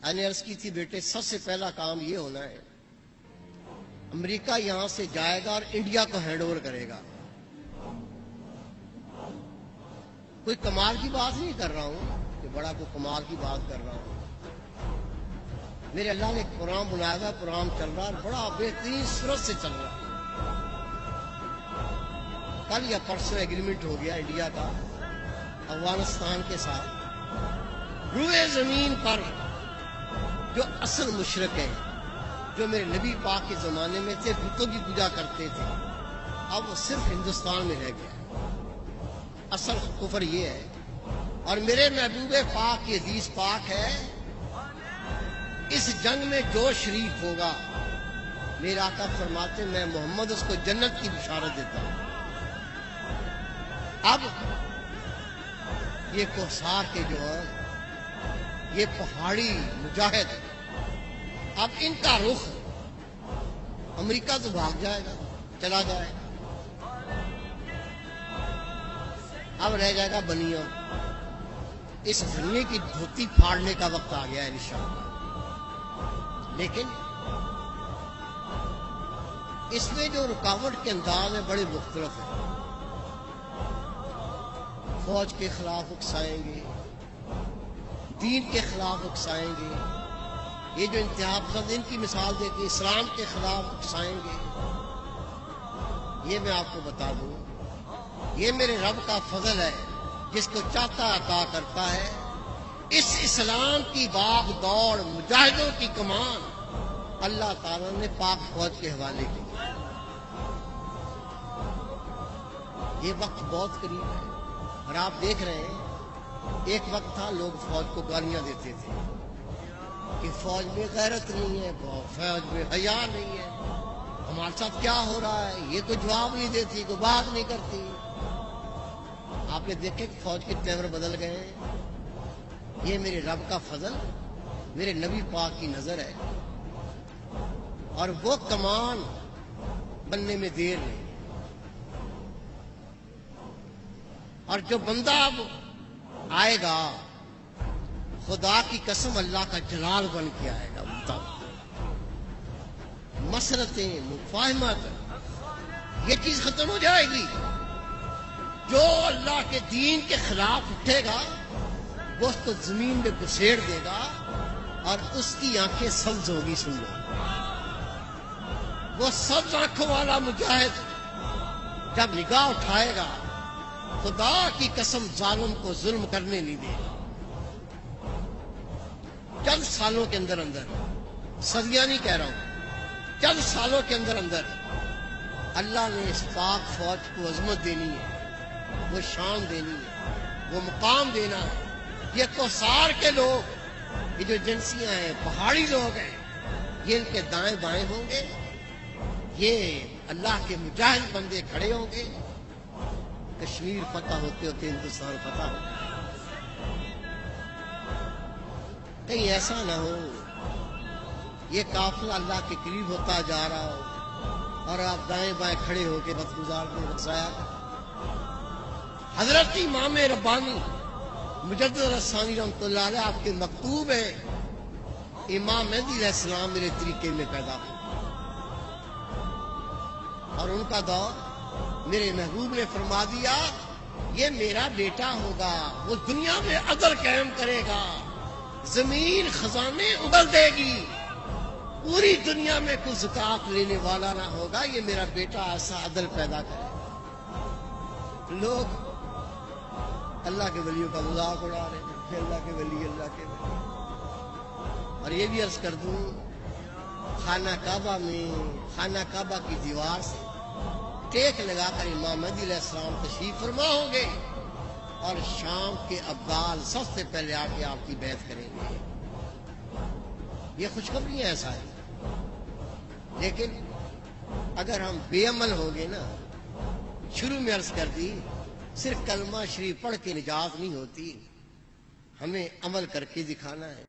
मैंने अर्ज़ की थी, बेटे, सबसे पहला काम ये होना है। अमेरिका यहाँ से जाएगा और इंडिया को हैंड ओवर करेगा। कोई कमाल की बात नहीं कर रहा हूँ, कि बड़ा कोई कमाल की बात कर रहा हूँ। मेरे अल्लाह ने एक प्रोग्राम बनाया था, प्रोग्राम चल रहा है बड़ा बेहतरीन सूरत से चल रहा है। कल या परसों एग्रीमेंट हो गया इंडिया का, अफ़गानिस्तान के साथ। रुए ज़मीन पर जो असल मुशरक है, जो मेरे नबी पाक के जमाने में थे बुतों की पूजा करते थे, अब वो सिर्फ़ हिंदुस्तान में रह गया असल कुफर ये है, और मेरे महबूब पाक की हदीस पाक है, इस जंग में जो शरीक होगा, मेरा आका फरमाते मैं मोहम्मद उसको जन्नत की बिशारत देता हूँ। अब ये कोसार के जो है, ये पहाड़ी मुजाहिद अब इनका रुख अमेरिका तो भाग जाएगा, चला जाएगा। अब रह जाएगा बनिया। इस दुनिया की धोती फाड़ने का वक्त आ गया है निशान लेकिन इसमें जो रुकावट के अंदाज है, बड़े मुख्तलफ है। फौज के खिलाफ उकसाएँगे, दीन के खिलाफ उकसाएँगे। ये जो इंतहा पसंद, इनकी मिसाल देके इस्लाम के खिलाफ उकसाएँगे। ये मैं आपको बता दूँ, ये मेरे रब का फजल है, जिसको चाहता अता करता है। इस इस्लाम की बाग दौड़, मुजाहिदों की कमान, अल्लाह ताला ने पाक फौज के हवाले की। ये वक्त बहुत करीब है, और आप देख रहे हैं, एक वक्त था लोग फौज को गालियाँ देते थे। कि फौज में गैरत नहीं है, फौज में हया नहीं है। हमारे साथ क्या हो रहा है? ये कोई जवाब नहीं देती कोई बात नहीं करती। आपने देखे कि फौज के तेवर बदल गए हैं? ये मेरे रब का फजल, मेरे नबी पाक की नज़र है। और वो कमान बनने में देर नहीं। और जो बंदा अब आएगा खुदा की कसम अल्लाह का जलाल बन के आएगा मुताबिक मसरतें मुफाहमत ये चीज़ खत्म हो जाएगी। जो अल्लाह के दीन के खिलाफ उठेगा, वो उसको ज़मीन में घुसेड़ देगा और उसकी आँखें सब्ज होगी, सुन। लो वो सब्ज आँखों वाला मुजाहिद जब निगाह उठाएगा, खुदा की कसम जालिम को जुल्म करने नहीं देगा। चंद सालों के अंदर अंदर। सदियाँ नहीं कह रहा हूँ। चंद सालों के अंदर अंदर। अल्लाह ने इस पाक फौज को अजमत देनी है। वो शान देनी है। वो मुकाम देना है। ये कोसार के लोग, ये जो एजेंसियाँ हैं, पहाड़ी लोग हैं, ये इनके दाएँ बाएँ होंगे। ये अल्लाह के मुजाहिद बंदे खड़े होंगे। कश्मीर फतह होते होते, हिंदुस्तान फतह होगा कहीं ऐसा ना हो। ये काफिला अल्लाह के करीब होता जा रहा हो और आप दाएँ बाएँ खड़े होके बस गुजार को बसाया हज़रत इमाम रब्बानी मुजद रसानी आपके मकतूब है। इमाम मेहदी इस्लाम मेरे तरीके में पैदा हो और उनका दौर मेरे महबूब ने फरमा दिया, ये मेरा बेटा होगा, वो दुनिया में अदल कायम करेगा। ज़मीन खजाने उबल देगी। पूरी दुनिया में कुछ जुकात लेने वाला ना होगा, ये मेरा बेटा ऐसा अदल पैदा करे। लोग अल्लाह के वलियों का मज़ाक उड़ा रहे हैं अल्लाह के वली, अल्लाह के वली। और ये भी अर्ज़ कर दूँ, खाना काबा में, खाना काबा की दीवार से टेक लगाकर इमाम इस्लाम तशरीफ़ फरमा होंगे और शाम के अब्दाल सबसे पहले आके आपकी बैत करेंगे। ये खुशखबरी ऐसा है। लेकिन अगर हम बेअमल होंगे ना, शुरू में अर्ज़ कर दी, सिर्फ़ कलमा शरीफ पढ़ के निजात नहीं होती। हमें अमल करके दिखाना है।